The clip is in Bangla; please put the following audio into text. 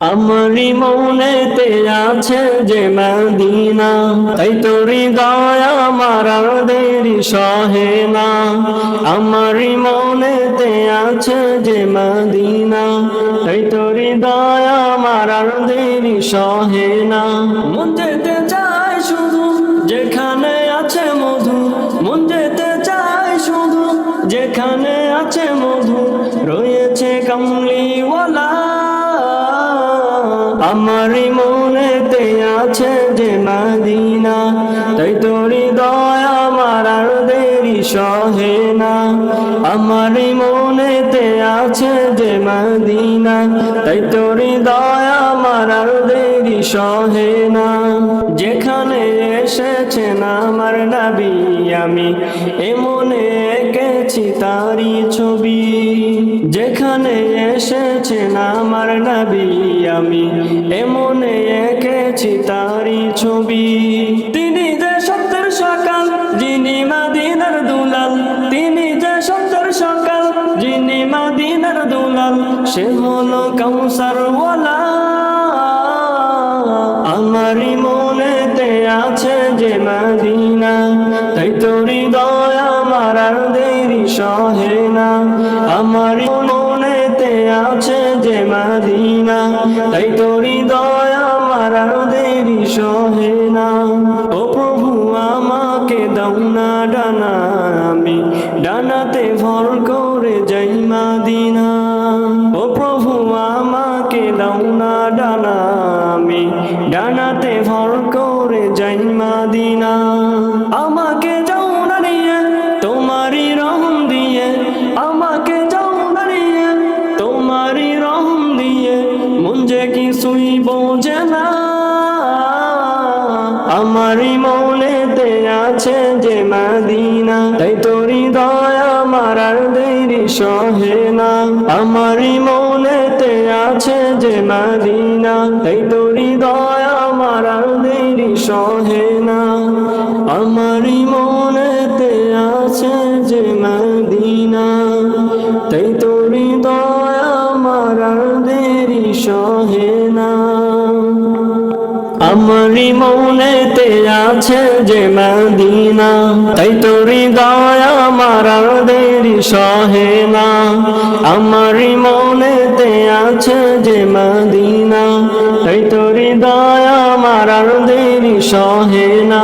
আমারি মনেতে আছে যে মদিনা, তাই তোরি দয়া মারার দেরি সহে না। আমারি মনেতে আছে যে মদিনা, তাই তোরি দয়া মারার দেরি সহে না। মন যেতে শুধু যেখানে আছে মধু, মন যেতে চায় শুধু যেখানে আছে মধু আমারই মনেতে আছে যে মদিনা, তাই তোরি দয়া মারার দেরি সহে না। আমারই মনেতে আছে যে মদিনা, তাই তোরি দয়া মারার দেরি সহে না। যেখানে এসেছেন আমার নবী আমি, এমনে এঁকেছি তারি ছবি। যেখানে এসেছেন আমার নবী, আমি এমনে এঁকেছি তারি ছবি। তিনি যে সত্যের সকাল, যিনি মাদিনার দুলাল। তিনি যে সত্যের সকাল, যিনি মাদিনার দুলাল। সে হলো কৌসার না আমারই মনেতে আছে যে মদিনা। তাই তোরি দয়া মারার দেরি সহে না। ও প্রভু, আমাকে দাও না ডানা। আমি ডানাতে ভর করে যাই মাদিনা। ও প্রভু, আমাকে দাও না ডানা। আমি ডানাতে ভর করে যাই মাদিনা। আমারই মনেতে আছে যে মাদিনা। তাই তোরি দয়া মারার দেরি সহে না। আমারই মনেতে আছে যে মাদিনা। তাই তোরি দয়া মারার দেরি সহে না। আমারই মনেতে আছে যে মাদিনা। তাই তোরি দয়া মারার দেরি সহে আমারি মনেতে আছে যে মদিনা, তাই তোরি দয়া মারার দেরি সহে না। আমারি মনেতে আছে যে মদিনা, তাই তোরি দয়া মারার দেরি সহে না।